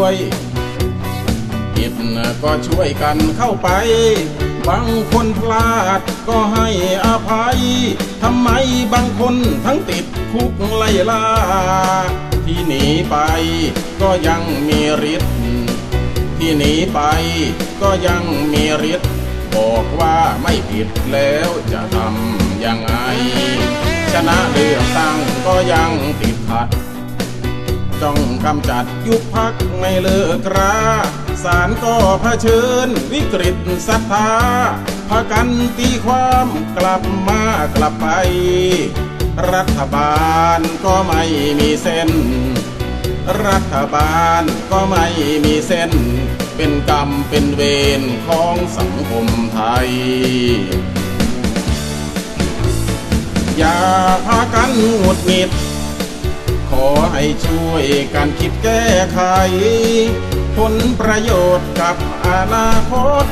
วยผิดก็ช่วยกันเข้าไป บางคนพลาดก็ให้อภัย ทำไมบางคนทั้งติดคุกไล่ล่า ที่หนีไปก็ยังมีฤทธิ์ที่หนีไปก็ยังมีฤทธิ์บอกว่าไม่ผิดแล้วจะทำยังไง ชนะเลือกตั้งก็ยังติดขัด จ้องกำจัดยุบพักไม่เลิกราศาลก็เผชิญวิกฤตศรัทธาพากันตีความกลับมากลับไป รัฐบาลก็ไม่มีเส้น รัฐบาลก็ไม่มีเส้น เป็นกรรมเป็นเวรของสังคมไทย อย่าพากันหงุดหงิด อให้ช่วยกันคิดแก้ไข ผลประโยชน์กับอนาคต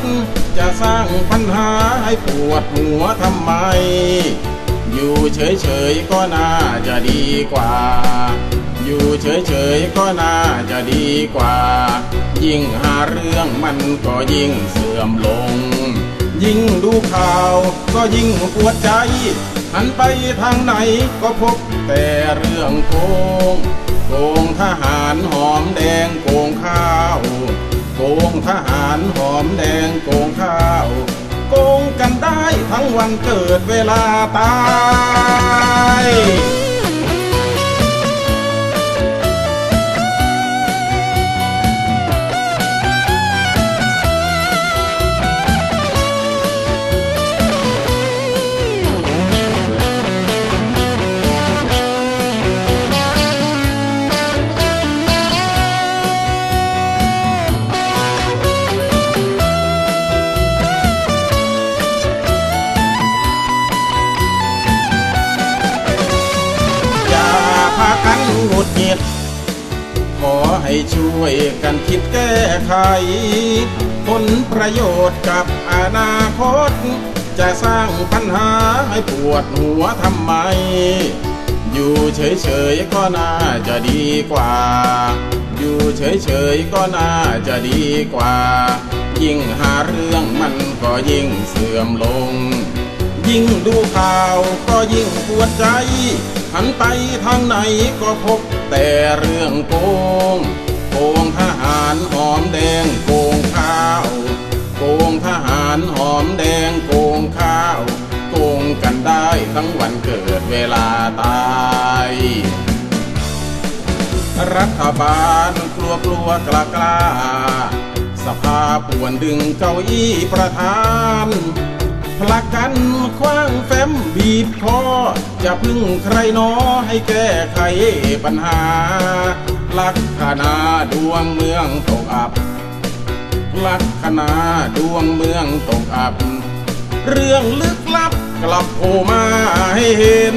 จะสร้างปัญหาให้ปวดหัวทำไม อยู่เฉยๆก็น่าจะดีกว่า อยู่เฉยๆก็น่าจะดีกว่า ยิ่งหาเรื่องมันก็ยิ่งเสื่อมลง ยิ่งดูข่าว ก็ยิ่งปวดใจ หันไปทางไหนก็พบแต่เรื่องโกง โกงทหารหอมแดงโกงข้าว โกงทหารหอมแดงโกงข้าว โกงกันได้ทั้งวันเกิดเวลาตาย ให้ช่วยกันคิดแก้ไข ผลประโยชน์กับอนาคต จะสร้างปัญหาให้ปวดหัวทำไม อยู่เฉยๆก็น่าจะดีกว่า อยู่เฉยๆก็น่าจะดีกว่า ยิ่งหาเรื่องมันก็ยิ่งเสื่อมลง ยิ่งดูข่าวก็ยิ่งปวดใจ หันไปทางไหนก็พบแต่เรื่องโกง โกงทหารหอมแดงโกงข้าว โกงทหารหอมแดงโกงข้าว โกงกันได้ทั้งวันเกิดเวลาตายรัฐบาลกลัวกลัวกล้ากล้าสภาป่วนดึงเก้าอี้ประธาน ผลักกันคว้างแฟ้มบีบคอจะพึ่งใครน้อให้แก้ไขปัญหา ลักคณาดวงเมืองตกอับ ลักคณาดวงเมืองตกอับ เรื่องลึกลับกลับโผล่มาให้เห็น